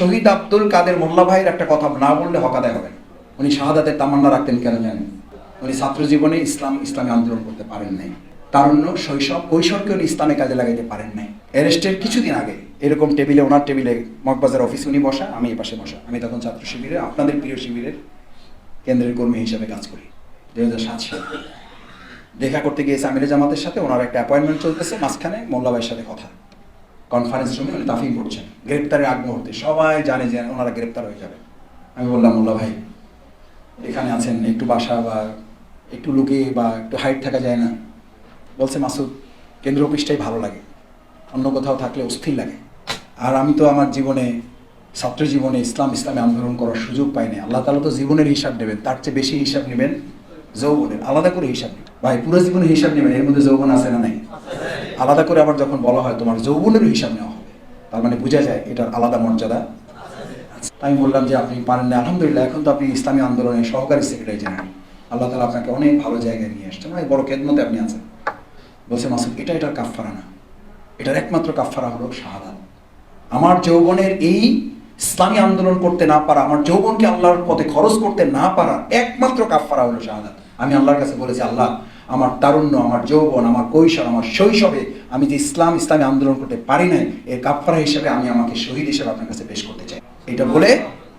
শহীদ আব্দুল কাদের মোল্লা ভাইয়ের একটা কথা না বললে হকাদায় হবে। উনি শাহাদাতের তামান্না রাখতেন কেন জানেন? উনি ছাত্র জীবনে ইসলাম, ইসলামী আন্দোলন করতে পারেন নাই। তারুণ্য, শৈশব, কৈশোরকে উনি ইসলামে কাজে লাগাইতে পারেন নাই। অ্যারেস্টের কিছুদিন আগে এরকম টেবিলে, ওনার টেবিলে মগবাজার অফিসে উনি বসা, আমি এই পাশে বসা। আমি তখন ছাত্র শিবিরে আপনাদের প্রিয় শিবিরের কেন্দ্রের কর্মী হিসেবে কাজ করি। দুই হাজার সাত সালে। দেখা করতে গিয়েছে আমিরে জামাতের সাথে, ওনার একটা অ্যাপয়েন্টমেন্ট চলতেছে, মাঝখানে মোল্লা ভাইয়ের সাথে কথা। কনফারেন্স রুমে উনি তাফিম করছেন। গ্রেপ্তারের আগ মুহূর্তে। সবাই জানে যে ওনারা গ্রেপ্তার হয়ে যাবে। আমি বললাম, মোল্লা ভাই, এখানে আছেন, একটু বাসা বা একটু লুকে বা একটু হাইট থাকা যায় না। বলছে, মাসুদ, কেন্দ্র অফিসটাই ভালো লাগে। অন্য কোথাও থাকলে অস্থির লাগে। আর আমি তো আমার জীবনে, ছাত্র জীবনে ইসলাম, ইসলামে আন্দোলন করার সুযোগ পাইনি আল্লাহ তালা তো জীবনের হিসাব নেবেন। তার চেয়ে বেশি হিসাব নেবেন যৌবনের। আলাদা করে হিসাব নেবেন। ভাই, পুরো জীবনের হিসাব নেবেন। এর মধ্যে যৌবন আছে না নাই? আলাদা করে আবার যখন বলা হয় তোমার যৌবনেরও হিসাব নেওয়া হবে। তার মানে বোঝা যায় এটার আলাদা মর্যাদা। আমি বললাম যে আপনি পারেন না আলহামদুলিল্লাহ, এখন তো আপনি ইসলামী আন্দোলনের সহকারী সেক্রেটারি জেনারেল। আল্লাহ তালা আপনাকে অনেক ভালো জায়গায় নিয়ে আসছেন অনেক বড় খেদমতে আপনি আছেন। বলছে, মাসুদ, এটা এটার কাফফারা না। এটার একমাত্র কাফফারা হলো শাহাদাত। আমার যৌবনের এই ইসলামী আন্দোলন করতে না পারা, আমার যৌবনকে আল্লাহর পথে খরচ করতে না পারা একমাত্র কাফফারা হলো শাহাদাত। আমি আল্লাহর কাছে বলেছি, আল্লাহ আমার তারুণ্য, আমার যৌবন, আমার কৈশোর, আমার শৈশবে আমি যে ইসলাম, ইসলামী আন্দোলন করতে পারি নাই, এর কাফফারা হিসেবে আমি আমাকে শহীদ হিসেবে আপনার কাছে পেশ করতে চাই। এটা বলে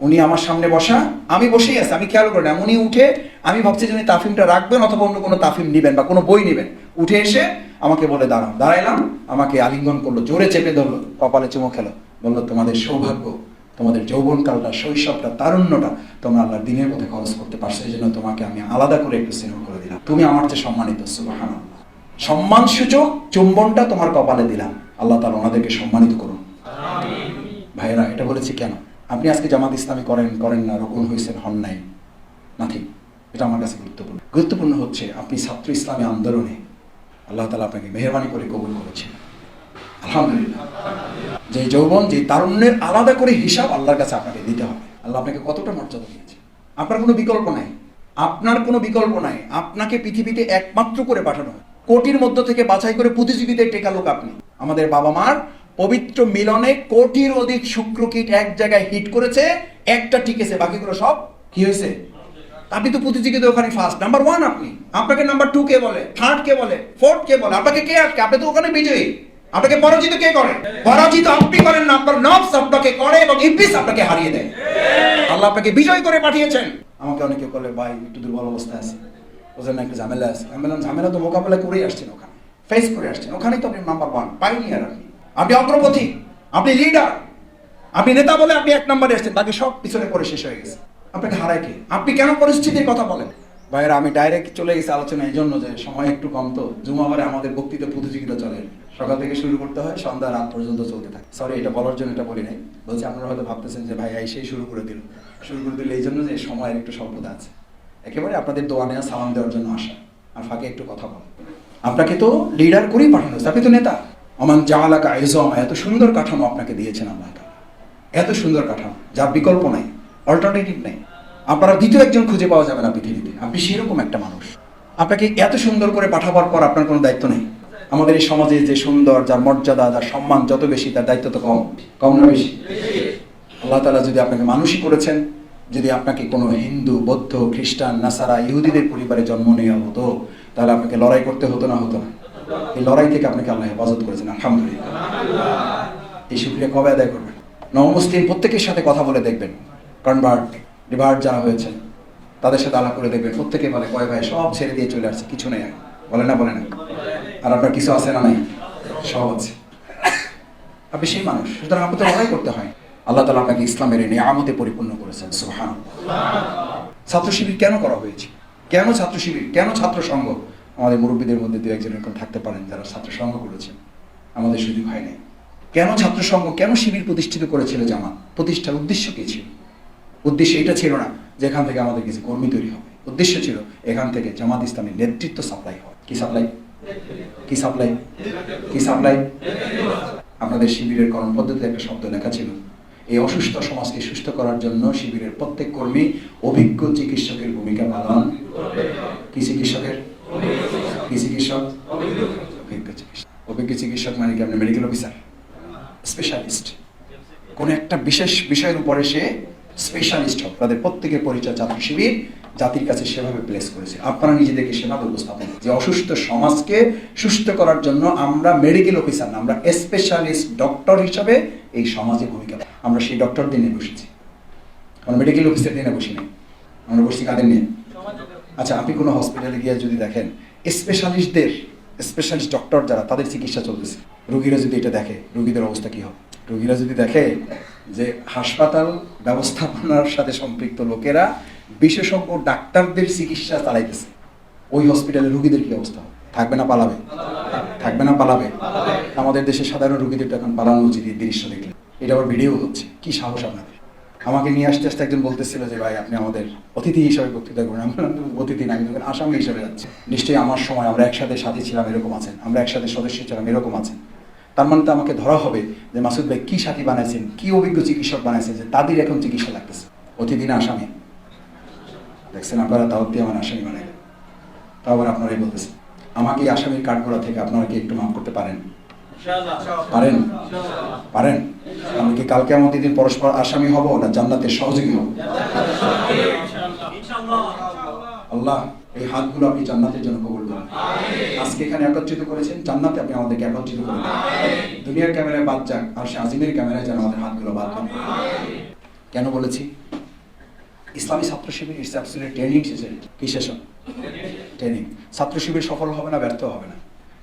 উনি আমার সামনে বসা, আমি বসেই আছি, আমি খেয়াল করি না উনি উঠে, আমি ভাবছি যে উনি তাফিমটা রাখবেন অথবা অন্য কোনো তাফিম নেবেন বা কোনো বই নেবেন। উঠে এসে আমাকে বলে, দাঁড়াও। দাঁড়াইলাম, আমাকে আলিঙ্গন করল, জোরে চেপে ধরলো, কপালে চুমো খেলো, বলল, তোমাদের সৌভাগ্য তোমাদের যৌবনকালটা শৈশবটা তারুণ্যটা তোমরা আল্লাহর দিনের পথে খরচ করতে পারছ। এই জন্য তোমাকে আমি আলাদা করে একটু স্নেহ করে দিলাম। তুমি আমার চেয়ে সম্মানিত সুবাহান সম্মান সূচক চুম্বনটা তোমার কপালে দিলাম। আল্লাহ তালা ওনাদেরকে সম্মানিত করুন। ভাইয়েরা এটা বলেছি কেন? আপনি আজকে জামাত ইসলামী করেন করেন না রকম হয়েছেন হন নাই। নাথিং এটা আমার কাছে গুরুত্বপূর্ণ। গুরুত্বপূর্ণ হচ্ছে আপনি ছাত্র ইসলামী আন্দোলনে আল্লাহ তালা আপনাকে মেহরবানি করে কবুল করেছেন। যে যৌবন, যে তারুণ্যের আলাদা করে হিসাব আল্লাহর কাছে আপনাকে দিতে হবে। আল্লাহ আপনাকে কতটা মর্যাদা দিয়েছে? আপনার কোনো বিকল্প নাই। আপনার কোনো বিকল্প নাই। আপনাকে পৃথিবীতে একমাত্র করে পাঠানো। হয় কোটির মধ্য থেকে বাছাই করে প্রতিযোগিতায় টেকা লোক আপনি। আমাদের বাবা মার পবিত্র মিলনে কোটির অধিক শুক্র শুক্রকীট এক জায়গায় হিট করেছে, একটা টিকেছে, বাকিগুলো সব কি হয়েছে? আপনি তো প্রতিযোগিতা ওখানে ফার্স্ট নাম্বার ওয়ান আপনি। আপনাকে নাম্বার টু কে বলে? থার্ড কে বলে? ফোর্থ কে বলে? আপনাকে কে আটকে? আপনি তো ওখানে বিজয়ী। আপনাকে পরাজিত কে করে? পরাজিত আপনি করেন না, আপনার নফস আপনাকে করে এবং ইবলিস আপনাকে হারিয়ে দেয়। আল্লাহ আপনাকে বিজয় করে পাঠিয়েছেন। আমাকে অনেকে বলে, ভাই, একটু দুর্বল অবস্থায় আছে। ওদের না একটু ঝামেলা আছে। আমি বললাম, ঝামেলা তো মোকাবেলা করেই আসছেন ওখানে। ফেস করে আসছেন। ওখানেই তো আপনি নাম্বার ওয়ান পাইনিয়ার আপনি আপনি অগ্রপথী, আপনি লিডার আপনি নেতা বলে আপনি এক নম্বরে এসেছেন। বাকি সব পিছনে পড়ে শেষ হয়ে গেছে। আপনাকে হারায় কে? আপনি কেন পরিস্থিতির কথা বলেন? ভাইয়েরা, আমি ডাইরেক্ট চলে গেছি আলোচনা এই জন্য যে সময় একটু কম তো। জুমাবারে আমাদের বক্তৃতা প্রতিযোগিতা চলে। সকাল থেকে শুরু করতে হয়, সন্ধ্যা রাত পর্যন্ত চলতে থাকে। সরি এটা বলার জন্য এটা বলি নাই। বলছি, আপনারা হয়তো ভাবতেছেন যে ভাই, এই সেই শুরু করে দিল। শুরু করে দিল এই জন্য যে সময়ের একটু স্বল্পতা আছে। একেবারে আপনাদের দোয়া নেওয়া, সালাম দেওয়ার জন্য আসা। আর ফাঁকে একটু কথা বল। আপনাকে তো লিডার করেই পাঠানো, আপনি তো নেতা। অমান জাহালাকা আইজম, এত সুন্দর কাঠামো আপনাকে দিয়েছেন আল্লাহ। এত সুন্দর কাঠামো, যার বিকল্প নাই অল্টারনেটিভ নেই। আপনারা দ্বিতীয় একজন খুঁজে পাওয়া যাবে না পৃথিবীতে। আপনি সেরকম একটা মানুষ। আপনাকে এত সুন্দর করে পাঠাবার পর আপনার কোনো দায়িত্ব নেই। আমাদের এই সমাজে যে সুন্দর, যার মর্যাদা, যার সম্মান যত বেশি, তার দায়িত্ব তো কম। কম না বেশি? আল্লাহ তালা যদি আপনাকে মানুষই করেছেন, যদি আপনাকে কোনো হিন্দু, বৌদ্ধ, খ্রিস্টান, নাসারা, ইহুদিদের পরিবারে জন্ম নেওয়া হতো, তাহলে আপনাকে লড়াই করতে হতো না হতো না। এই লড়াই থেকে আপনাকে আল্লাহ হেফাজত করেছেন, আলহামদুলিল্লাহ। এই শুক্রিয়া কবে আদায় করবেন? নবমুসলিম প্রত্যেকের সাথে কথা বলে দেখবেন। কনভার্ট, রিভার্ট যারা হয়েছে, তাদের সাথে আলাপ করে দেখবেন। প্রত্যেকে বলে, কয় ভাই, সব ছেড়ে দিয়ে চলে আসছে, কিছু নেই বলে না বলে না। আর আপনার কিছু আছে না নাই? আছে। আপনি সেই মানুষ, সুতরাং আপনাকে লড়াই করতে হয়। আল্লাহ তালা আপনাকে ইসলামের এই নিয়ামতে পরিপূর্ণ করেছেন সুহান ছাত্র শিবির কেন করা হয়েছে? কেন ছাত্র শিবির, কেন ছাত্র সংঘ? আমাদের মুরব্বীদের মধ্যে দু একজন এরকম থাকতে পারেন যারা ছাত্র সংঘ করেছেন। আমাদের সুযোগ হয় নাই। কেন ছাত্র সংঘ, কেন শিবির প্রতিষ্ঠিত করেছিল জামাত? প্রতিষ্ঠার উদ্দেশ্য কি ছিল? উদ্দেশ্য এটা ছিল না যে এখান থেকে আমাদের কিছু কর্মী তৈরি হবে। উদ্দেশ্য ছিল এখান থেকে জামাত ইসলামের নেতৃত্ব সাপ্লাই হয়। কি সাপ্লাই কি সাপ্লাই কি সাপ্লাই আপনাদের শিবিরের একটা শব্দ লেখা ছিল। এই অসুস্থ সমাজকে সুস্থ করার জন্য শিবিরের প্রত্যেক কর্মী অভিজ্ঞ চিকিৎসকের ভূমিকা পালন কি চিকিৎসকের? কি চিকিৎসক? অভিজ্ঞ চিকিৎসক। অভিজ্ঞ চিকিৎসক মানে কি? আপনি মেডিকেল অফিসার স্পেশালিস্ট কোনো একটা বিশেষ বিষয়ের উপরে সে স্পেশালিস্ট হোক, তাদের প্রত্যেকের পরিচয় ছাত্র শিবির জাতির কাছে সেভাবে প্লেস করেছে। আপনারা নিজেদেরকে সেভাবে উপস্থাপন যে অসুস্থ সমাজকে সুস্থ করার জন্য আমরা মেডিকেল অফিসার না, আমরা স্পেশালিস্ট ডক্টর হিসাবে এই সমাজে ভূমিকা আমরা সেই ডক্টর দিনে বসেছি। আমরা মেডিকেল অফিসার দিনে বসি নাই। আমরা বসছি কাদের নিয়ে? আচ্ছা আপনি কোনো হসপিটালে গিয়ে যদি দেখেন স্পেশালিস্টদের স্পেশালিস্ট ডক্টর যারা, তাদের চিকিৎসা চলতেছে। রুগীরা যদি এটা দেখে, রুগীদের অবস্থা কি হবে? রুগীরা যদি দেখে যে হাসপাতাল ব্যবস্থাপনার সাথে সম্পৃক্ত লোকেরা বিশেষজ্ঞ ডাক্তারদের চিকিৎসা চালাইতেছে ওই হসপিটালে রুগীদের কি অবস্থা? থাকবে না পালাবে? থাকবে না পালাবে? আমাদের দেশে সাধারণ রুগীদের এখন পালানো উচিত এই দৃশ্য দেখলে এটা আবার ভিডিও হচ্ছে কি সাহস আপনাদের? আমাকে নিয়ে আসতে আসতে একজন বলতেছিল যে ভাই আপনি আমাদের অতিথি হিসাবে বক্তৃতা করুন। আমি বললাম, "তুমি অতিথি না আমি আসামি হিসাবে যাচ্ছি। নিশ্চয়ই আমার সময় আমরা একসাথে সাথী ছিলাম এরকম আছেন আমরা একসাথে সদস্য ছিলাম এরকম আছেন। তার মানে তো আমাকে ধরা হবে যে মাসুদ ভাই কি সাথী বানাইছেন কি অভিজ্ঞ চিকিৎসক বানাইছেন যে তাদের এখন চিকিৎসা লাগতেছে। অতিথি না আসামি। দেখছেন আপনারা দাওয়াত দিয়ে আমার আসামি বানাইলেন তাও আবার আপনারাই বলতেছেন। আমাকে এই আসামির কাঠগোড়া থেকে আপনারা কি একটু মাফ করতে পারেন? পারেন? পারেন? আমি কি কালকে আমাদের দিন পরস্পর আসামি হব না জান্নাতের সহযোগী হব। আল্লাহ এই হাতগুলো আপনি জান্নাতের জন্য কবুল করুন। আজকে এখানে একত্রিত করেছেন জান্নাতে আপনি আমাদেরকে একত্রিত করে দিন দুনিয়ার ক্যামেরায় বাদ যাক আর সে আজিমের ক্যামেরায় যেন আমাদের হাতগুলো বাদ যান কেন বলেছি? Islami Chhatra Shibir absolute training session কি সেশন ট্রেনিং ছাত্র শিবির সফল হবে না ব্যর্থ হবে না।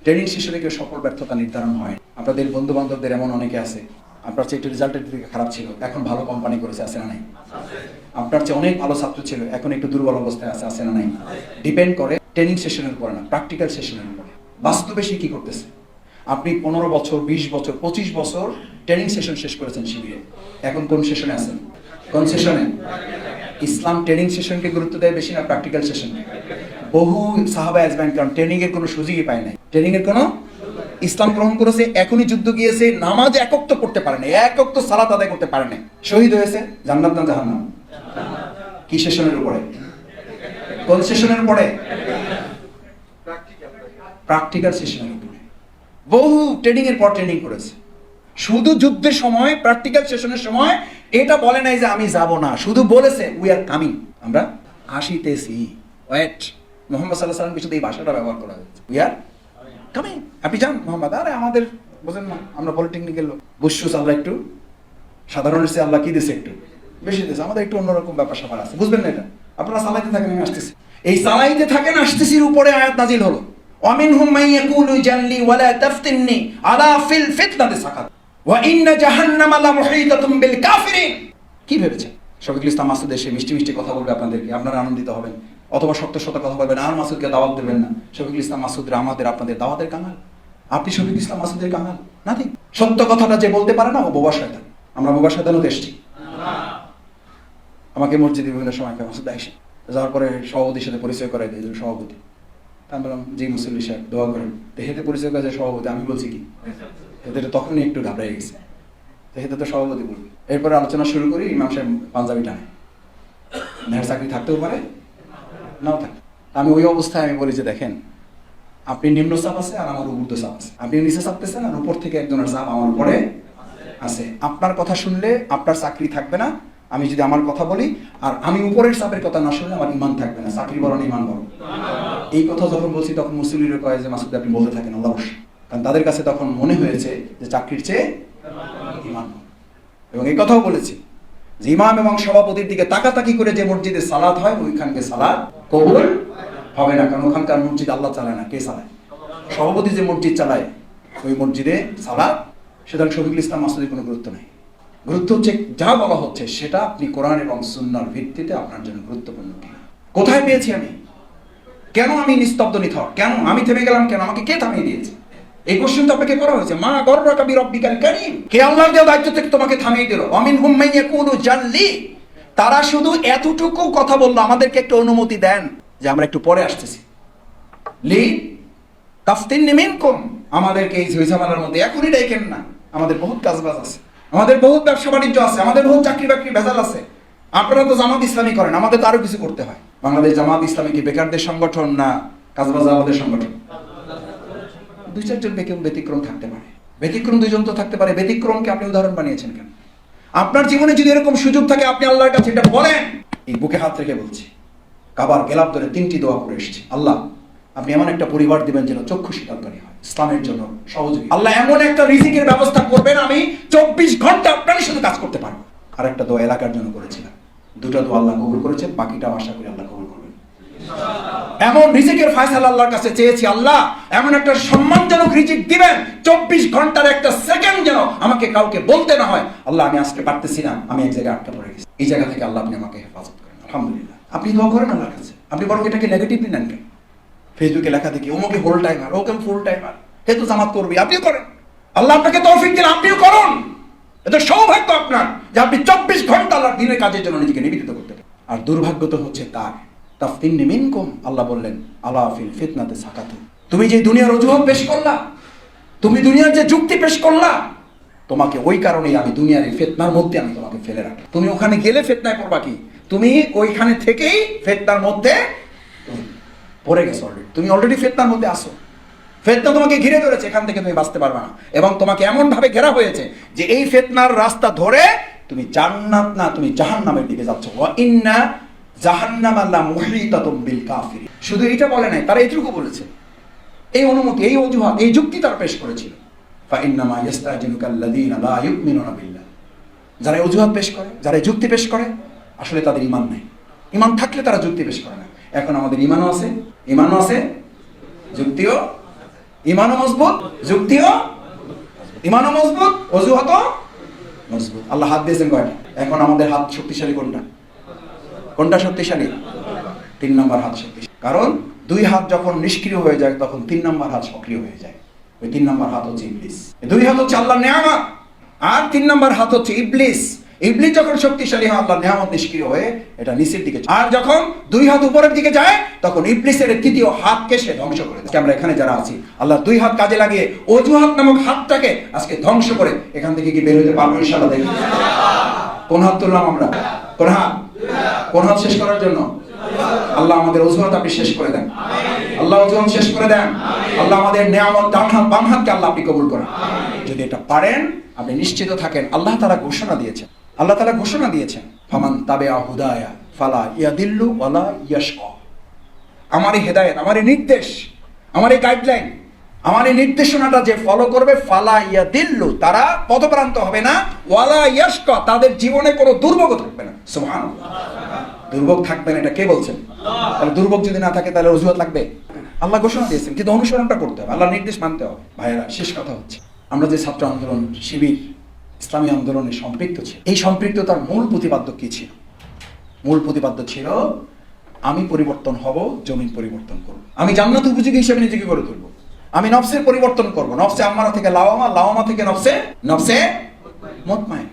ট্রেনিং শেষে কেউ সফল ব্যর্থতা নির্ধারণ হয়। আপনাদের বন্ধু বান্ধবদের এমন অনেকে আছে। আপনার চেয়ে একটু রেজাল্টের দিকে খারাপ ছিল এখন ভালো কোম্পানি করেছে আছে না নাই? আপনার চেয়ে অনেক ভালো ছাত্র ছিল, এখন একটু দুর্বল অবস্থায় আছে আছে না নাই? ডিপেন্ড করে ট্রেনিং সেশনের উপরে না প্র্যাকটিক্যাল সেশনের উপরে। বাস্তবে সে কি করতেছে? আপনি পনেরো বছর, বিশ বছর, পঁচিশ বছর ট্রেনিং সেশন শেষ করেছেন শিবিরে। এখন কোন সেশনে আছেন? কোন সেশনে ইসলাম ট্রেনিং সেশনকে গুরুত্ব দেয় বেশি না প্র্যাকটিক্যাল সেশন বহু সাহাবা আজমান কারণ ট্রেনিং এর কোনো সুযোগই পায় নাই। ট্রেনিং এর কোনো ইসলাম গ্রহণ করেছে, এখনই যুদ্ধ গিয়েছে, নামাজ একক তো করতে পারে না একক তো সালাত আদায় করতে পারে না শহীদ হয়েছে, জান্নাত না জাহান্নাম? কি সেশনের উপরে? কোন সেশনের উপরে? প্র্যাকটিক্যাল সেশনের উপরে। বহু ট্রেনিং এর পর ট্রেনিং করেছে। শুধু যুদ্ধের সময় প্র্যাকটিক্যাল সেশনের সময়, এটা বলে নাই যে আমি যাব না। শুধু বলেছে উই আর কামিং আমরা আসিতেছি। ওয়েট মোহাম্মদ সাল্লাহ সাল্লাম কিছু এই ভাষাটা ব্যবহার করা হয়েছে। উই আর কামিং আপনি যান মোহাম্মদ। আরে আমাদের বোঝেন না, আমরা পলিটেকনিক্যাল লোক। বুঝছুস আল্লাহ একটু। সাধারণ আল্লাহ কি দিছে একটু? বেশি দিয়েছে আমাদের একটু অন্যরকম ব্যাপার স্যাপার আছে। বুঝবেন না এটা? আপনারা সালাইতে থাকেন, আমি আসতেছি। এই সালাইতে থাকেন, আসতেছির উপরে আয়াত নাজিল হলো। অমিন জানলি ওয়ালা তাফতিননি আলা ফিল ফিতনাতে সাকাত। ওয়া ইন্না জাহান্নামা লা মুহীতাতুম বিল কাফিরিন। কি ভেবেছেন? শফিকুল ইসলাম মাসুদ এসে মিষ্টি মিষ্টি কথা বলবে আপনাদেরকে, আপনারা আনন্দিত হবেন। অথবা সত্য সত্য কথা বলবেন, আর মাসুদকে দাওয়াত দেবেন না। শফিকুল ইসলাম মাসুদরা আমাদের আপনাদের দাওয়াতের কামাল আপনি শফিক ইসলাম মাসুদের কামাল নাথিং সত্য কথাটা যে বলতে পারে না, ও বোবা শয়তান। আমরা বোবা শয়তানও দেশটি আমাকে মসজিদে বিভিন্ন সময় মাসুদ আইসে যাওয়ার পরে সভাপতির সাথে পরিচয় করাই দেয় সভাপতি। আমি বললাম, জি মুসল্লি সাহেব, দোয়া করেন। তো হেতে পরিচয় করেছে সভাপতি, আমি বলছি কি? এদের তখনই একটু ঘাবড়ে গেছে। তো হেতে তো সভাপতি বলবে এরপরে আলোচনা শুরু করি, ইমাম সাহেব পাঞ্জাবি টানে। মেয়ের চাকরি থাকতেও পারে, নাও থাকে। আমি ওই অবস্থায় আমি বলি যে, দেখেন, আপনি নিম্ন চাপ আছে আর আমার উপর চাপ আছে। আপনি নিচে চাপতেছেন আর উপর থেকে একজনের চাপ আমার উপরে আছে। আপনার কথা শুনলে আপনার চাকরি থাকবে না আমি যদি আমার কথা বলি, আর আমি উপরের সাপের কথা না শুনলে আমার ইমান থাকবে না। চাকরি না ইমান বড় এই কথা যখন বলছি, তখন মুসলিমরা কয় যে, মাসুদ আপনি বলতে থাকেন, আল্লাহ কারণ তাদের কাছে তখন মনে হয়েছে যে, চাকরির চেয়ে ইমান এবং এই কথাও বলেছি যে, ইমাম এবং সভাপতির দিকে তাকাতাকি করে যে মসজিদে সালাত হয়, ওইখানকে সালাত কবুল হবে না। কারণ ওখানকার মসজিদ আল্লাহ চালায় না। কে চালায়? সভাপতি যে মসজিদ চালায়, ওই মসজিদে সালাত। সুতরাং শফিকুল ইসলাম মাসুদের কোনো গুরুত্ব নেই। গুরুত্ব হচ্ছে যা বলা হচ্ছে সেটা আপনি কোরআন এবং সুন্নার ভিত্তিতে আপনার জন্য গুরুত্বপূর্ণ কোথায় পেয়েছি আমি? কেন আমি নিস্তব্ধ, নিথর? কেন? আমি থেমে গেলাম কেন? আমাকে কে থামিয়ে দিয়েছে? এই কোশ্চেন তো আপনাকে করা হয়েছে। মা রব্বিকাল কারীম। কে দেওয়া দায়িত্ব থেকে তোমাকে থামিয়ে দিল? অমিন জানলি তারা শুধু এতটুকু কথা বলল, আমাদেরকে একটু অনুমতি দেন যে আমরা একটু পরে আসতেছি। লি তাফতিন নিমিন কম আমাদেরকে এই মধ্যে এখনই ডেকেন না। আমাদের বহুত কাজবাজ আছে। আমাদের বহুত ব্যবসা বাণিজ্য আছে, আমাদের বহুত চাকরি বাকরি ভেজাল আছে। আপনারা তো জামাত ইসলামী করেন, আমাদের তো আরও কিছু করতে হয়। বাংলাদেশ জামাত ইসলামী কি বেকারদের সংগঠন না কাজবাজ আমাদের সংগঠন? দুই চারজন ব্যক্তি ব্যতিক্রম থাকতে পারে। ব্যতিক্রম দুইজন তো থাকতে পারে, ব্যতিক্রমকে আপনি উদাহরণ বানিয়েছেন কেন? আপনার জীবনে যদি এরকম সুযোগ থাকে, আপনি আল্লাহর কাছে এটা বলেন। এই বুকে হাত রেখে বলছি, কাবার গেলাপ ধরে তিনটি দোয়া করে এসেছি, আল্লাহ আপনি এমন একটা পরিবার দিবেন যেন চক্ষু শীতলকারী হয়। ইসলামের জন্য সহযোগী। আল্লাহ এমন একটা রিজিকের ব্যবস্থা করবেন আমি চব্বিশ ঘণ্টা আপনার সাথে কাজ করতে পারব। আর একটা দোয়া এলাকার জন্য করেছিলাম। দুটো দোয়া আল্লাহ কবুল করেছেন বাকিটাও আশা করি আল্লাহ কবুল করবেন। এমন রিজিকের ফায়সালা আল্লাহর কাছে চেয়েছি আল্লাহ এমন একটা সম্মানজনক রিজিক দিবেন চব্বিশ ঘণ্টার একটা সেকেন্ড যেন আমাকে কাউকে বলতে না হয়। আল্লাহ আমি আজকে পারতেছি না আমি এক জায়গায় আটকা পড়ে গেছি। এই জায়গা থেকে আল্লাহ আপনি আমাকে হেফাজত করেন। আলহামদুলিল্লাহ। আপনি দোয়া করেন আল্লাহর কাছে। আপনি বরং এটাকে নেগেটিভলি নেন কেন? ফেসবুকে লেখা দেখি ওমকে ফুল টাইমার ওকে ফুল টাইমার হে তো জামাত করবি আপনিও করেন। আল্লাহ আপনাকে তৌফিক দিন আপনিও করুন। এটা সৌভাগ্য আপনার যে আপনি চব্বিশ ঘণ্টা আল্লাহর দিনের কাজের জন্য নিজেকে নিবেদিত করতে আর দুর্ভাগ্য তো হচ্ছে তার। তাফতিন আল্লাহ বললেন আল্লাহ ফিতনাতে তুমি যে দুনিয়ার অজুহাত পেশ করলা, তুমি দুনিয়ার যে যুক্তি পেশ করলা, তোমাকে ওই কারণেই আমি দুনিয়ার এই ফেতনার মধ্যে আমি তোমাকে ফেলে রাখি তুমি ওখানে গেলে ফেতনায় পড়বা কি? তুমি ওইখানে থেকেই ফেতনার মধ্যে পড়ে গেছো অলরেডি তুমি অলরেডি ফেতনার মধ্যে আসো ফেতনা তোমাকে ঘিরে ধরেছে, এখান থেকে তুমি বাঁচতে পারবে না। এবং তোমাকে এমন ভাবে ঘেরা হয়েছে যে এই ফেতনার রাস্তা ধরে তুমি জান্নাত না, তুমি জাহান্নামের দিকে যাচ্ছ। ইন্না জাহান্নাম আল্লাহ মুহিতাতুম বিল কাফিরিন। শুধু এইটা বলে নাই, তারা এইটুকু বলেছে। এই অনুমতি, এই অজুহাত, এই যুক্তি তারা পেশ করেছিল। ফা ইন্নামা ইয়াস্তাজিনুকা আল্লাযীনা লা ইউমিনুনা বিল্লাহ। যারা অজুহাত পেশ করে, যারা যুক্তি পেশ করে, আসলে তাদের ইমান নেই। ইমান থাকলে তারা যুক্তি পেশ করে না। এখন আমাদের ইমানও আছে ইমানও আছে, যুক্তিও, ইমানও মজবুত, যুক্তিও, ইমানও মজবুত, অজুহাতও মজবুত। আল্লাহ হাত দিয়েছেন কয়টা? এখন আমাদের হাত শক্তিশালী কোনটা? কোনটা শক্তিশালী? তিন নম্বর হাত শক্তিশালী। কারণ দুই হাত যখন নিষ্ক্রিয় হয়ে যায়, তখন তিন নম্বর হাত সক্রিয় হয়ে যায়। ওই তিন নম্বর হাত হচ্ছে ইবলিস। দুই হাত হচ্ছে আল্লাহ নেয়ামত, আর তিন নম্বর হাত হচ্ছে ইবলিস। ইবলিস যখন শক্তিশালী হয়, আল্লাহ নেয়ামত নিষ্ক্রিয় হয়ে এটা নিচের দিকে আর যখন দুই হাত উপরের দিকে যায়, তখন ইবলিসের তৃতীয় হাতকে সে ধ্বংস করে দেয়। আমরা এখানে যারা আছি, আল্লাহ দুই হাত কাজে লাগিয়ে অজুহাত নামক হাতটাকে আজকে ধ্বংস করে এখান থেকে কি বের হতে পারব ইনশাআল্লাহ দেখি। কোন হাত তুললাম আমরা? কোন হাত? কোন হাত শেষ করার জন্য? আল্লাহ আমাদের অজুহাত আপনি শেষ করে দেন। আল্লাহ অজুহাত শেষ করে দেন। আল্লাহ আমাদের নেয়ামত ডান হাত, বাম হাতকে আল্লাহ আপনি কবুল করেন। যদি এটা পারেন, আপনি নিশ্চিত থাকেন, আল্লাহ তারা ঘোষণা দিয়েছেন। আল্লাহ তালা ঘোষণা দিয়েছেন, ফামান তাবে হুদায়া ফালা ইয়াদিল্লু ওয়ালা ইয়াশকা। আমার এই হেদায়েত, আমার এই নির্দেশ, আমার এই গাইডলাইন, আমার এই নির্দেশনাটা যে ফলো করবে, ফালা ইয়া দিল্লু তারা পদপ্রান্ত হবে না ওয়ালা ইয়াশক, তাদের জীবনে কোনো দুর্ভোগ থাকবে না। সুবহান দুর্ভোগ থাকবে না, এটা কে বলছেন? তাহলে দুর্ভোগ যদি না থাকে, তাহলে অজুহাত লাগবে। আল্লাহ ঘোষণা দিয়েছেন, কিন্তু অনুসরণটা করতে হবে আল্লাহ নির্দেশ মানতে হবে। ভাইয়েরা, শেষ কথা হচ্ছে, আমরা যে ছাত্র আন্দোলন, শিবির ইসলামী আন্দোলনে সম্পৃক্ত ছিল। এই সম্পৃক্ততার মূল প্রতিপাদ্য কি ছিল? মূল প্রতিপাদ্য ছিল, আমি পরিবর্তন হব, জমিন পরিবর্তন করব। আমি জান্নাত উপযোগী হিসেবে নিজেকে গড়ে তুলব। আমি নফসের পরিবর্তন করব। নফসে আম্মারা থেকে লাওয়ামা লাওয়ামা থেকে নফসে নফসে মতমাইন।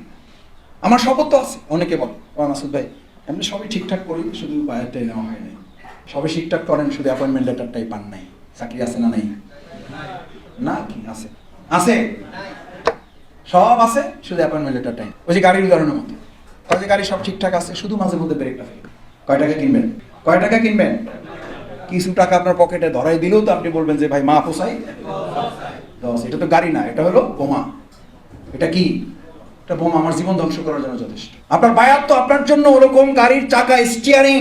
আমার শপথ তো আছে, অনেকে বলে মাসুদ ভাই, এমনি সবই ঠিকঠাক করি, শুধু বায়ারটাই নেওয়া হয় নাই। সবই ঠিকঠাক করেন, শুধু অ্যাপয়েন্টমেন্ট লেটারটাই পান নাই। চাকরি আছে না নাই? না কি আছে? আছে? সব আছে, শুধু অ্যাপয়েন্টমেন্ট লেটার টাইম ওই যে গাড়ির উদাহরণের মতো ওই যে গাড়ি সব ঠিকঠাক আছে, শুধু মাঝে মধ্যে ব্রেকটা ফেলে কয় টাকা কিনবেন? কয় টাকা কিনবেন? কিছু টাকা আপনার পকেটে ধরাই দিলেও তো আপনি বলবেন যে, ভাই, মা পোসাই দশ, এটা তো গাড়ি না, এটা হলো বোমা। এটা কি? এটা বোমা আমার জীবন ধ্বংস করার জন্য যথেষ্ট। আপনার বায়াত তো আপনার জন্য ওরকম গাড়ির চাকা স্টিয়ারিং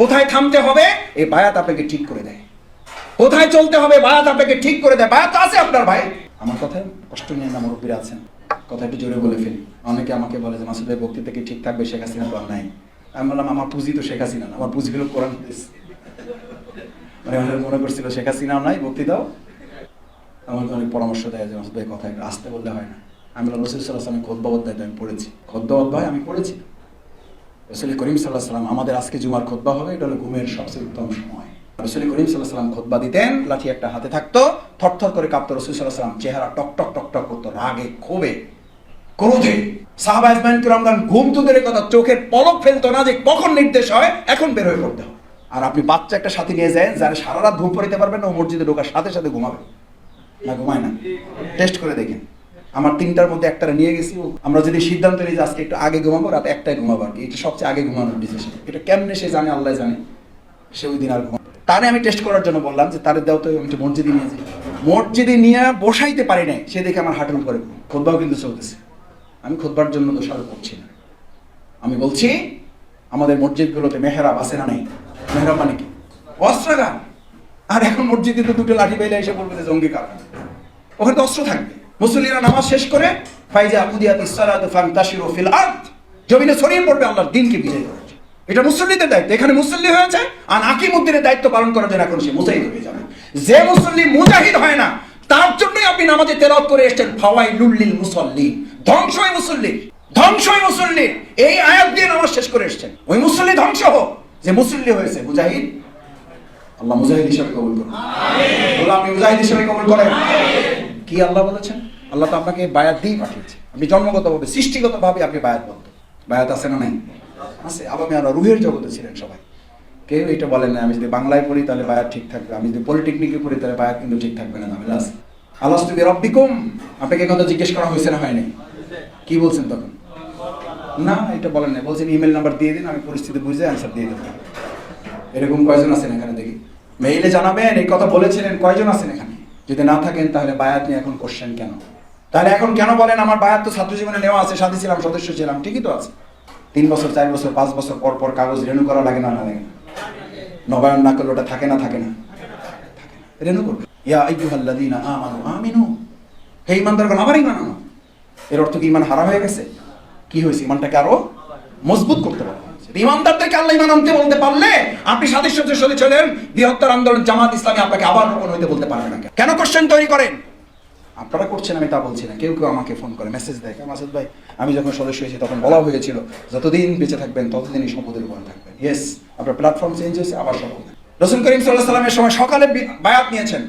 কোথায় থামতে হবে? এই বায়াত আপনাকে ঠিক করে দেয়। কোথায় চলতে হবে? বায়াত আপনাকে ঠিক করে দেয়। বায়াত আছে আপনার ভাই। আমার কথায় কষ্ট নিয়ে না মুরব্বীরা আছেন। কথা একটু জোরে বলে ফেলি। অনেকে আমাকে বলে যে, মাসুদ ভাই, বক্তৃতা কি ঠিক থাকবে? শেখ হাসিনা তো নাই। আমি বললাম, আমার পুঁজি তো শেখ হাসিনা আমার পুঁজি হলো কোরআন মানে মনে করছিল, শেখ হাসিনাও নাই, বক্তৃতাও? আমাকে অনেক পরামর্শ দেয় যে, মাসুদ কথা আসতে বললে হয় না। আমি বললাম, রসুল সাল্লাহ সাল্লাম খোদ্া অধ্যায় আমি পড়েছি। খোদ্া অধ্যায় আমি পড়েছি। রসুল করিম সাল্লাহ সাল্লাম আমাদের আজকে জুমার খোদ্া হবে, এটা হলো ঘুমের সবচেয়ে উত্তম সময়। রসুল করিম সাল্লাহ সাল্লাম খোদ্া দিতেন, লাঠি একটা হাতে থাকতো থরথর করে কাঁপতো রসুল সাল্লাম চেহারা টক টক টক টক করতো, রাগে, ক্ষোভে, ক্রোধে। সাহাবা ইসমাইল কিরামগান ঘুম তো দূরের কথা চোখের পলক ফেলতো না যে কখন নির্দেশ হয়, এখন বের হয়ে পড়তে হবে আর আপনি বাচ্চা একটা সাথে নিয়ে যায় যারা সারা রাত ঘুম পড়িতে পারবেন না মসজিদে ঢোকার সাথে সাথে ঘুমাবে। না, ঘুমায় না। টেস্ট করে দেখেন। আমার তিনটার মধ্যে একটা নিয়ে গেছি আমরা যদি সিদ্ধান্ত নিই যে আজকে একটু আগে ঘুমাবো, রাত একটাই ঘুমাবো আর কি। এটা সবচেয়ে আগে ঘুমানোর ডিসিশন এটা কেমনে সে জানে, আল্লাহ জানে। সে ওই দিন আর ঘুমাবে তারে আমি টেস্ট করার জন্য বললাম যে, তারে দেও তো আমি মসজিদে নিয়ে যাই। মসজিদে নিয়ে বসাইতে পারি নাই, সে দেখে আমার হাঁটুর উপরে খোদবাও কিন্তু চলতেছে। আমি খুদবার জন্য দোষারোপ করছি না। আমি বলছি, আমাদের মসজিদগুলোতে মেহরাব আছে না নেই? মেহরাব মানে কি? অস্ত্রাগার। আর এখন মসজিদে তো দুটো লাঠি পাইলে এসে বলবে জঙ্গি কারণ ওখানে তো অস্ত্র থাকবে। মুসল্লিরা নামাজ শেষ করে, ফাইজা আকুদিয়াত ইসসালাতু ফান্তাশিরু ফিল আরদ। জমিনে ছড়িয়ে পড়বে আল্লাহর দিনকে বিজয় করার এটা মুসল্লিদের দায়িত্ব। এখানে মুসল্লি হয়েছে, আর আকিমুদ্দিনের দায়িত্ব পালন করার জন্য এখন সে মুজাহিদ হয়ে যাবে। যে মুসল্লি মুজাহিদ হয় না, তার জন্যই আপনি নামাজে তেলাওয়াত করে এসেছেন ফাওয়াই লুল্লিল মুসল্লি ধ্বংসই মুসল্লি ধ্বংসই মুসল্লি। এই আয়াত দিয়ে নামাজ শেষ করে এসেছেন। ওই মুসল্লি ধ্বংস হোক, যে মুসল্লি হয়েছে, মুজাহিদ। আল্লাহ মুজাহিদ হিসাবে কবুল করুন। বলো আপনি মুজাহিদ হিসাবে কবুল করেন? কি আল্লাহ বলেছেন? আল্লাহ তো আপনাকে বায়াত দিয়েই পাঠিয়েছে। আপনি জন্মগতভাবে সৃষ্টিগতভাবে আপনি বায়াত বলতে বায়াত আছে না নাই? আছে। আবামি আল্লাহ রুহের জগতে ছিলেন সবাই। কেউ এটা বলেন না, আমি যদি বাংলায় পড়ি তাহলে বায়াত ঠিক থাকবে, আমি যদি পলিটেকনিকে পড়ি তাহলে বায়াত কিন্তু ঠিক থাকবে না, আমি আছে আল্লাহ তুমি রব্বিকুম, আপনাকে কথা জিজ্ঞেস করা হয়েছে না হয়নি? কি বলছেন তখন? না, এটা বলেন না বলছেন ইমেল নাম্বার দিয়ে দিন, আমি পরিস্থিতি বুঝে অ্যান্সার দিয়ে দেবো এরকম কয়জন আছেন এখানে দেখি? মেইলে জানাবেন, এই কথা বলেছিলেন, কয়জন আছেন এখানে? যদি না থাকেন তাহলে বায়াত নিয়ে এখন কোশ্চেন কেন? তাহলে এখন কেন বলেন, আমার বায়াত তো ছাত্র জীবনে নেওয়া আছে, সাথী ছিলাম, সদস্য ছিলাম, ঠিকই তো আছে। তিন বছর, চার বছর, পাঁচ বছর পর পর কাগজ রেনু করা লাগে না না লাগে না। নবায়ন না করলে ওটা থাকে না থাকে না। রেনু করবে ইয়া হে আবার ইমান আনো। এর অর্থ কি ইমান হারা হয়ে গেছে? কি হয়েছে? ইমানটাকে আরও মজবুত করতে পারবে আল্লাহ ইমান বলতে পারলে আপনি সাথে চলেন, বৃহত্তর আন্দোলন জামাত ইসলামী আপনাকে আবার রোপণ হইতে বলতে পারবে না? কেন? কোশ্চেন তৈরি করেন? আপনারা করছেন, আমি তা বলছি না। কেউ কেউ আমাকে ফোন করে মেসেজ দেয় মাসুদ ভাই, আমি যখন সদস্য হয়েছি, তখন বলা হয়েছিল, যতদিন বেঁচে থাকবেন, ততদিনই সম্পদের উপর থাকবেন। ইয়েস আপনার প্ল্যাটফর্ম চেঞ্জ হয়েছে, আবার শপথ রসুল করিম সাল্লাহ সাল্লামের সময় সকালে বায়াত নিয়েছেন।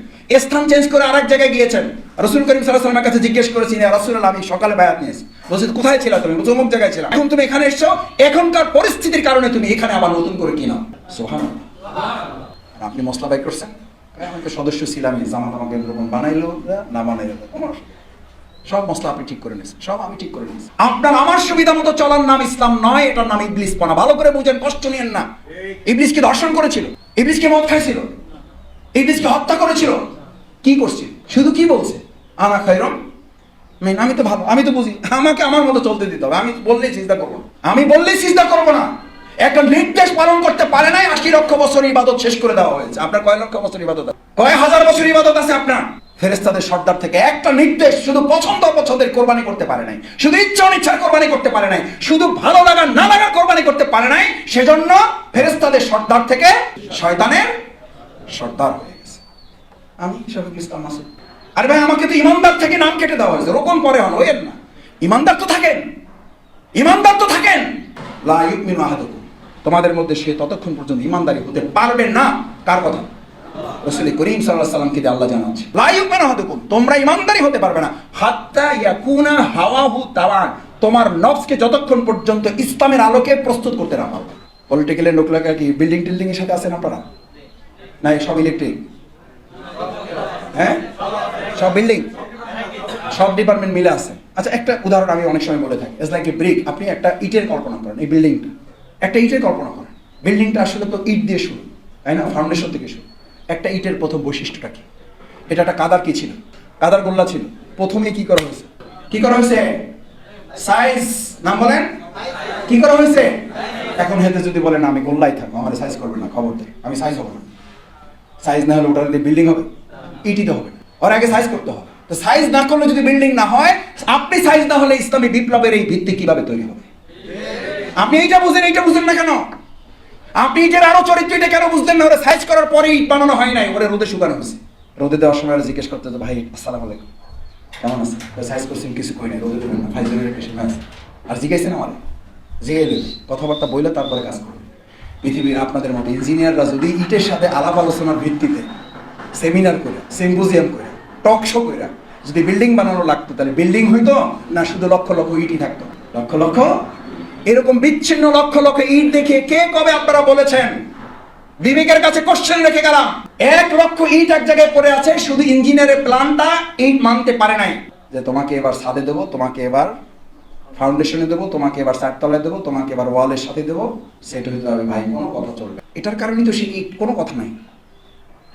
স্থান চেঞ্জ করে আরেক জায়গায় গিয়েছেন। রসুল করিম সাল্লাহ সাল্লামের কাছে জিজ্ঞেস করেছি রসুল আমি সকালে বায়াত নিয়েছি। বলছি, কোথায় ছিল তুমি? বলছি, অমুক জায়গায় ছিলাম। এখন তুমি এখানে এসছো? এখনকার পরিস্থিতির কারণে তুমি এখানে আবার নতুন করে কিনা? সোহান আপনি মশলা বাই করছেন? আমি সদস্য ছিলামই জামাত আমাকে এরকম বানাইলো, না বানাইলো সব মশলা আপনি ঠিক করে নিয়েছেন, সব আমি ঠিক করে নিয়েছি। আপনার আমার সুবিধা মতো চলার নাম ইসলাম নয়, এটার নাম ইবলিস পনা ভালো করে বুঝেন, কষ্ট নিয়েন না। করেছিল মদ খাইছিল ইবলিস কি হত্যা করেছিল। কি করছিল শুধু কি বলছে? আনা খাইরম মেন, আমি তো ভালো আমি তো বুঝি, আমাকে আমার মতো চলতে দিতে হবে। আমি বললেই চিন্তা করব না। আমি বললেই চিন্তা করব না। একটা নির্দেশ পালন করতে পারে নাই, আশি লক্ষ বছর ইবাদত শেষ করে দেওয়া হয়েছে। আপনার কয় লক্ষ বছর ইবাদত কয় হাজার বছর ইবাদত আছে আপনার? ফেরেস্তাদের সর্দার থেকে একটা নির্দেশ শুধু পছন্দ অপছন্দের কোরবানি করতে পারে নাই। শুধু ইচ্ছা অনিচ্ছার কোরবানি করতে পারে নাই। শুধু ভালো লাগা না লাগার কোরবানি করতে পারে নাই। সেজন্য ফেরেস্তাদের সর্দার থেকে শয়তানের সর্দার হয়ে গেছে। আমি শফিকুল ইসলাম মাসুদ? আরে ভাই, আমাকে তো ইমানদার থেকে নাম কেটে দেওয়া হয়েছে। রকম পরে হন হইয়েন না। ইমানদার তো থাকেন। ইমানদার তো থাকেন। লা ইউমিনু আহাদুকুম। তোমাদের মধ্যে সে ততক্ষণ পর্যন্ত ইমানদারি হতে পারবে না। কার কথা? রসুল করিম সাল্লাল্লাহু সাল্লামকে দিয়ে আল্লাহ জানাচ্ছে। লা ইউমিনু আহাদুকুম, তোমরা ইমানদারি হতে পারবে না। হাত্তা ইয়াকুনা হাওয়াহু তাওয়ান, তোমার নফসকে যতক্ষণ পর্যন্ত ইসলামের আলোকে প্রস্তুত করতে না পারবে পলিটিক্যালের লোকলাকা কি বিল্ডিং টিল্ডিং এর সাথে আছেন আপনারা? না সব ইলেকট্রিক। হ্যাঁ? সব বিল্ডিং? সব ডিপার্টমেন্ট মিলে আছে। আচ্ছা একটা উদাহরণ আমি অনেক সময় বলে থাকি। ইটস লাইক এ ব্রিক আপনি একটা ইটের কল্পনা করেন, এই বিল্ডিংটা। একটা ইটের কল্পনা করেন বিল্ডিংটা আসলে তো ইট দিয়ে শুরু, তাই না? ফাউন্ডেশন থেকে শুরু। একটা ইটের প্রথম বৈশিষ্ট্যটা কি? এটা একটা কাদার কি ছিল? কাদার গোল্লা ছিল। প্রথমে কি করা হয়েছে? কি করা হয়েছে? সাইজ নাম বলেন। কি করা হয়েছে? এখন হেতে যদি বলেন, আমি গোল্লাই থাকব, আমার সাইজ করবে না, খবর দেয় আমি সাইজ হব না। সাইজ না হলে ওটার বিল্ডিং হবে। ইটি তো হবে না। ওর আগে সাইজ করতে হবে। তো সাইজ না করলে যদি বিল্ডিং না হয়, আপনি সাইজ না হলে ইসলামী বিপ্লবের এই ভিত্তি কীভাবে তৈরি হবে? আপনি এইটা বুঝেন এইটা বুঝেন না কেন? আপনি ইটের আরও চরিত্র এটা কেন বুঝলেন না? ওরা সাইজ করার পরে ইট বানানো হয় নাই, ওরা রোদে শুকানো হয়েছে। রোদে দেওয়ার সময় ওরা জিজ্ঞেস করতে ভাই, আসসালামু আলাইকুম। কেমন আছে সাইজ করছেন কিছু কই নাই, রোদে দেবেন না ফাইজের পেশেন্ট আছে। আর জিজ্ঞাসেন আমার? জিগাইলে কথাবার্তা বইলে তারপরে কাজ করবে পৃথিবীর আপনাদের মতো ইঞ্জিনিয়াররা যদি ইটের সাথে আলাপ আলোচনার ভিত্তিতে সেমিনার করে সিম্পোজিয়াম করে টক শো করে, যদি বিল্ডিং বানানো লাগতো, তাহলে বিল্ডিং হইতো না শুধু লক্ষ লক্ষ ইটই থাকতো? লক্ষ লক্ষ এরকম বিচ্ছিন্ন লক্ষ লক্ষ ইট দেখে কে কবে আপনারা বলেছেন? বিবেকের কাছে কোশ্চেন রেখে গেলাম। এক লক্ষ ইট এক জায়গায় পড়ে আছে, শুধু ইঞ্জিনিয়ারের প্ল্যানটা ইট মানতে পারে নাই। যে তোমাকে এবার ছাদে দেবো, তোমাকে এবার ফাউন্ডেশনে দেবো, তোমাকে এবার চারতলায় দেবো, তোমাকে এবার ওয়ালের সাথে দেবো, সেটা হইতে হবে ভাই, কোনো কথা চলবে এটার কারণেই তো সে কোনো কথা নাই।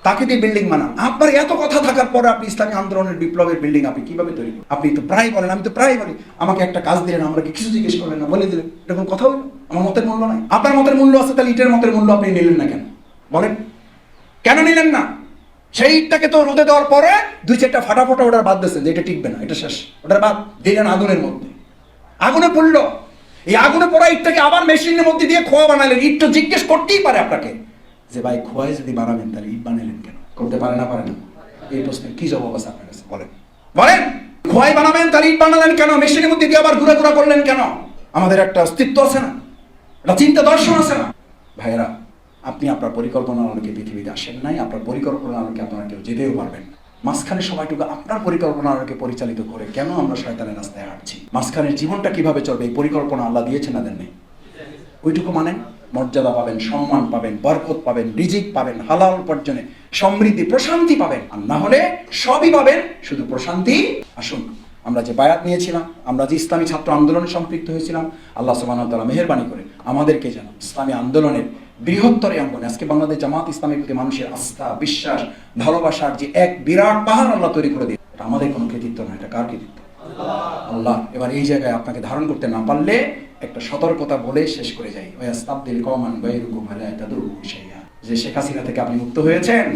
তাকে দিয়ে বিল্ডিং বানান। আপনার এত কথা থাকার পরে আপনি ইসলামী আন্দোলনের বিপ্লবের বিল্ডিং আপনি কীভাবে তৈরি করবেন? আপনি তো প্রায় বলেন, আমি তো প্রায় বলি, আমাকে একটা কাজ দিলেন, আমাকে কিছু জিজ্ঞেস করলেন না, বলে দিলেন। এরকম কথা হইল? আমার মতের মূল্য নাই। আপনার মতের মূল্য আছে, তাহলে ইটের মতের মূল্য আপনি নিলেন না কেন? বলেন। কেন নিলেন না? সেই ইটটাকে তো রোদে দেওয়ার পরে দুই চারটা ফাটা ফোটা ওটার বাদ দিয়েছে যে এটা টিকবে না, এটা শেষ। ওটার বাদ দিলেন আগুনের মধ্যে। আগুনে পড়ল। এই আগুনে পড়া ইটটাকে আবার মেশিনের মধ্যে দিয়ে খোয়া বানালেন। ইট তো জিজ্ঞেস করতেই পারে আপনাকে। যে ভাই খোয়াই যদি বানাবেন, তাহলে ইট বানালেন কেন? করতে পারে না পারে না? এই প্রশ্নের কি জবাব আছে আপনার কাছে? বলেন। বলেন! খোয়াই বানাবেন, তাহলে ইট বানালেন কেন? মেশিনের মধ্যে দিয়ে আবার ঘুরে ঘুরা করলেন কেন? আমাদের একটা অস্তিত্ব আছে না? একটা চিন্তা দর্শন আছে না? ভাইয়েরা, আপনি আপনার পরিকল্পনা আলোকে পৃথিবীতে আসেন নাই, আপনার পরিকল্পনা আলোকে আপনারা কেউ যেতেও পারবেন। মাঝখানে সময়টুকু আপনার পরিকল্পনা আলোকে পরিচালিত করে কেন আমরা শয়তানের রাস্তায় হাঁটছি? মাঝখানের জীবনটা কীভাবে চলবে? এই পরিকল্পনা আল্লাহ দিয়েছেন না দেননি? ওইটুকু মানেন? মর্যাদা পাবেন, সম্মান পাবেন, বরকত পাবেন, রিজিক পাবেন, হালাল উপার্জনে, সমৃদ্ধি, প্রশান্তি পাবেন। আর না হলে সবই পাবেন, শুধু প্রশান্তি। আসুন, আমরা যে বায়াত নিয়েছিলাম, আমরা যে ইসলামী ছাত্র আন্দোলনে সম্পৃক্ত হয়েছিলাম, আল্লাহ সুবাহ তালা মেহরবানি করে আমাদেরকে যেন ইসলামী আন্দোলনের বৃহত্তর অঙ্গনে। আজকে বাংলাদেশ জামাত ইসলামের প্রতি মানুষের আস্থা, বিশ্বাস, ভালোবাসার যে এক বিরাট পাহাড় আল্লাহ তৈরি করে দিয়ে আমাদের কোনো কৃতিত্ব নয় এটা কার কৃতিত্ব? আল্লাহ, এবার এই জায়গায় আপনাকে ধারণ করতে না পারলে একটা সতর্কতা বলে শেষ করে যাই। ওই আস্তাবদিল কমান বাইরুকুম আলা তাদুরু শাইয়া যে শেখ হাসিনা থেকে আপনি মুক্ত হয়েছেন,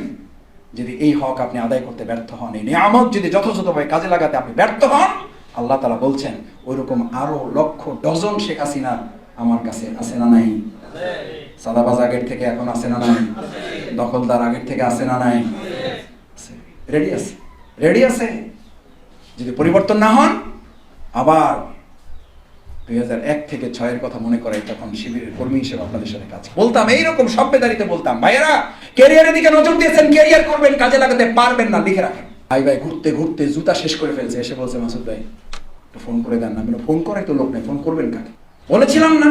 যদি এই হক আপনি আদায় করতে ব্যর্থ হন, এই নিয়ামত যদি যথাযথভাবে কাজে লাগাতে আপনি ব্যর্থ হন, আল্লাহ তালা বলছেন ওইরকম আরও লক্ষ ডজন শেখ হাসিনা আমার কাছে আছে না নাই। সাদাবাজ আগের থেকে এখন আছে না নাই। দখলদার আগের থেকে আছে না নাই। রেডি আছে? রেডি আছে? যদি পরিবর্তন না হন, আবার থেকে ছয়ের কথা মনে করাই তখন শিবিরের কর্মী হিসেবে আপনাদের সাথে কাজ। বলতাম সভ্যদারিতে বলতাম, ভাইয়েরা, ক্যারিয়ারের দিকে নজর দিয়েছেন, ক্যারিয়ার করবেন, কাজে লাগাতে পারবেন না, লিখে রাখেন। ভাই ভাই, ঘুরতে ঘুরতে জুতা শেষ করে ফেলছে, এসে বলছে, মাসুদ ভাই ফোন করে দেন না। ফোন করে তো লোক নেই, ফোন করবেন কাকে? বলেছিলাম না।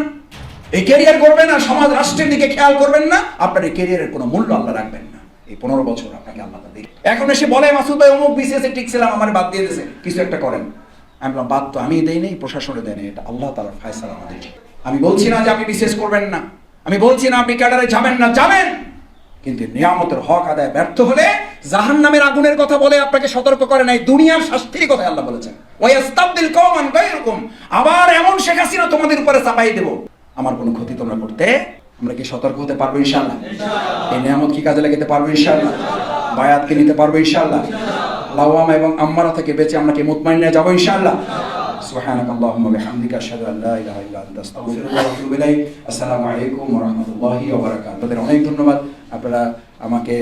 এই ক্যারিয়ার করবেন না, সমাজ রাষ্ট্রের দিকে খেয়াল করবেন না, আপনার এই ক্যারিয়ারের কোনো মূল্য আল্লাহ রাখবেন না। এই পনেরো বছর আপনাকে আল্লাহ দিন এখন এসে বলে, মাসুদ ভাই, অমুক বিসিএস টিকছিলাম, আমার বাদ দিয়ে দিয়েছে কিছু একটা করেন। আমি বললাম, বাদ তো, আমি দেই নেই প্রশাসনে দেয় এটা আল্লাহ তালার ফায়সালা আমাদের। আমি বলছি না যে আপনি বিশেষ করবেন না। আমি বলছি না আপনি ক্যাডারে যাবেন না, যাবেন। কিন্তু নিয়ামতের হক আদায় ব্যর্থ হলে জাহান নামের আগুনের কথা বলে আপনাকে সতর্ক করে নাই, দুনিয়ার শাস্তির কথা আল্লাহ বলেছেন। ওই আস্তাবদিল কমান এরকম আবার এমন শেখ হাসিনা তোমাদের উপরে চাপাই দেব। আমার কোনো ক্ষতি তোমরা করতে, আমরা কি সতর্ক হতে পারব ইনশাআল্লাহ? এই নিয়ামত কি কাজে লাগাতে পারব ইনশাআল্লাহ? বায়াতকে নিতে পারব ইনশাআল্লাহ? লাওয়ামা এবং আম্মারা থেকে বেঁচে আমরা কি মুতমাইন্না যাবো ইনশাআল্লাহ سبحانك اللهم وبحمدك اشهد ان لا اله الا انت استغفرك واتوب اليك السلام عليكم ورحمه الله وبركاته আপনাদের অনেক ধন্যবাদ আপনারা আমাকে